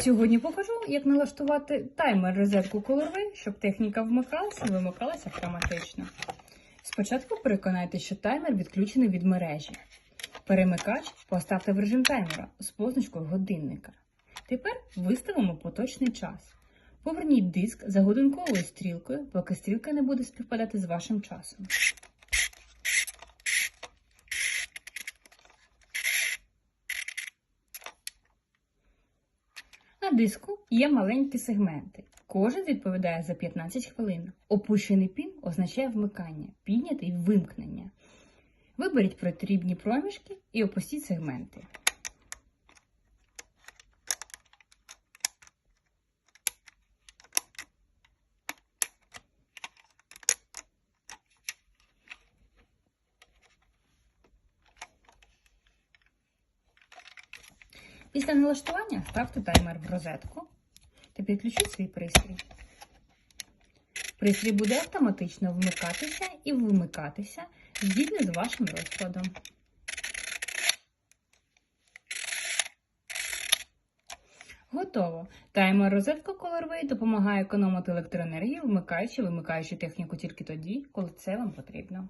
Сьогодні покажу, як налаштувати таймер розетку Colorway, щоб техніка вмикалася і вимикалася автоматично. Спочатку переконайтеся, що таймер відключений від мережі. Перемикач поставте в режим таймера з позначкою годинника. Тепер виставимо поточний час. Поверніть диск за годинковою стрілкою, поки стрілка не буде співпадати з вашим часом. На диску є маленькі сегменти. Кожен відповідає за 15 хвилин. Опущений пін означає вмикання, піднятий вимкнення. Виберіть потрібні проміжки і опустіть сегменти. Після налаштування ставте таймер в розетку та підключіть свій пристрій. Пристрій буде автоматично вмикатися і вимикатися згідно з вашим розкладом. Готово. Таймер розетка Colorway допомагає економити електроенергію, вмикаючи, вимикаючи техніку тільки тоді, коли це вам потрібно.